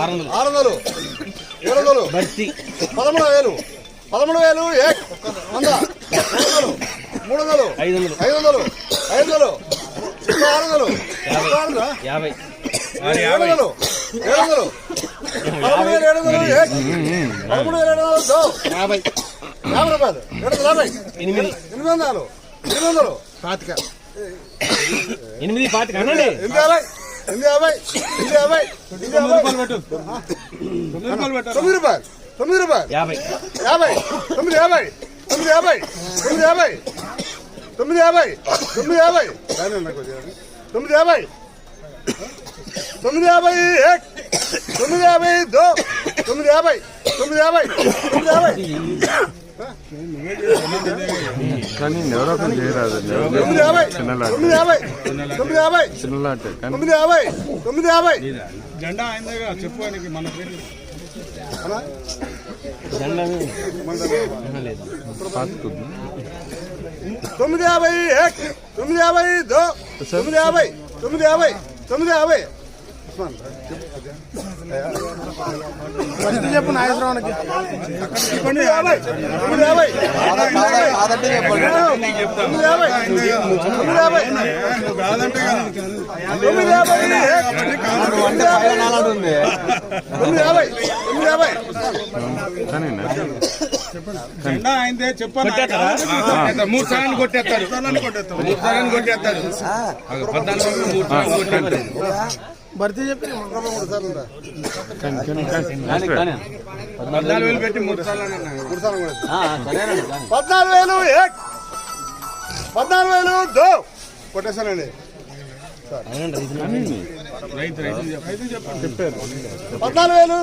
ఆరు వందలు ఆరు వందలు ఏడు వందలు పదమూడు వేలు. పదమూడు వేలు వంద. మూడు వందలు మూడు వందలు ఐదు వందలు ఐదు వందలు ఐదు వందలు ఆరు వందలు? యాభై. ఏడు వందలు ఏడు వందలు పదమూడు వేలు ఏడు వందలు పదమూడు వేలు ఏడు వందలు దో. యాభై. యాభై రూపాయలు. ఏడు వందల యాభై. ఎనిమిది. ఎనిమిది వందలు. ఎనిమిది వందలు. పాతిక. ఎనిమిది పాతిక. ఎనిమిది ఎనిమిది యాభై ఎనిమిది యాభై ఎనిమిది యాభై. తొమ్మిది రూపాయలు తొమ్మిది రూపాయలు. యాభై. యాభై తొమ్మిది యాభై తొమ్మిది యాభై తొమ్మిది యాభై తొమ్మిది యాభై తొమ్మిది యాభై. తొమ్మిది యాభై. తొమ్మిది యాభై ఏక్. తొమ్మిది యాభై దో. తొమ్మిది యాభై తొమ్మిది యాభై తొమ్మిది యాభై. కానీ ఎవరో ఒకరు చేయరాదు. తొమ్మిది యాభై చిన్నలాట తొమ్మిది యాభై తొమ్మిది యాభై చిన్నలాట కానీ తొమ్మిది యాభై తొమ్మిది యాభై. జెండా అయిందిగా చెప్పు ఆయనకి మన పేరు. తొమ్మిది యాభై తొమ్మిది యాభై దో తొమ్మిది యాభై తొమ్మిది యాభై తొమ్మిది యాభై. చెప్పు నాగేశ్వరరావుకి తొమ్మిది అయిందే చెప్పాను మూడు సార్లు కొట్టేస్తాడు మూడు సార్లు కొట్టేస్తాడు పద్నాలుగు మూడు సార్లు కొట్టేస్తాడు భర్తీ చెప్పి కానీ కానీ పద్నాలుగు వేలు పెట్టి మూడు సార్లు మూడు సార్లు కూడా. పద్నాలుగు వేలు పద్నాలుగు వేలు దో! కొట్టేశానండి. అవునండి పద్నాలుగు వేలు.